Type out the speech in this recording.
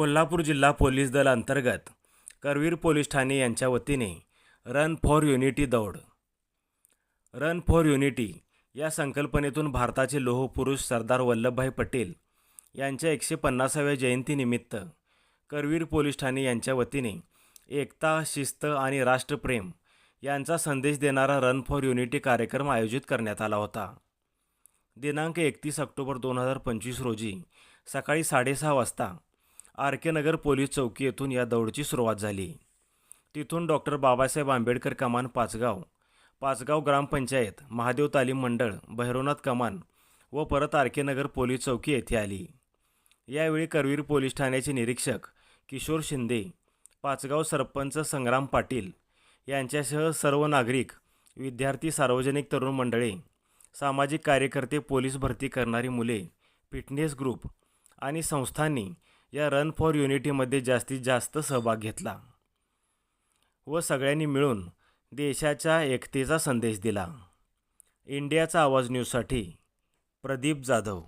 कोल्हापूर जिल्हा पोलीस दल अंतर्गत करवीर पोलीस ठाणे यांच्या वतीने रन फॉर युनिटी दौड. रन फॉर युनिटी या संकल्पनेतून भारताचे लोहपुरुष सरदार वल्लभभाई पटेल यांच्या एकशे पन्नासाव्या जयंतीनिमित्त करवीर पोलीस ठाणे यांच्या वतीने एकता शिस्त आणि राष्ट्रप्रेम यांचा संदेश देणारा रन फॉर युनिटी कार्यक्रम आयोजित करण्यात आला होता. दिनांक एकतीस ऑक्टोबर दोन हजार पंचवीस रोजी सकाळी साडेसहा वाजता आर के नगर पोलीस चौकी येथून या दौडची सुरुवात झाली. तिथून डॉक्टर बाबासाहेब आंबेडकर कमान पाचगाव पाचगाव ग्रामपंचायत महादेव तालीम मंडळ भैरवनाथ कमान व परत आर के नगर पोलीस चौकी येथे आली. यावेळी करवीर पोलीस ठाण्याचे निरीक्षक किशोर शिंदे पाचगाव सरपंच संग्राम पाटील यांच्यासह सर्व नागरिक विद्यार्थी सार्वजनिक तरुण मंडळे सामाजिक कार्यकर्ते पोलीस भरती करणारी मुले फिटनेस ग्रुप आणि संस्थांनी या रन फॉर युनिटीमध्ये जास्तीत जास्त सहभाग घेतला व सगळ्यांनी मिळून देशाच्या एकतेचा संदेश दिला. इंडियाचा आवाज न्यूजसाठी प्रदीप जाधव.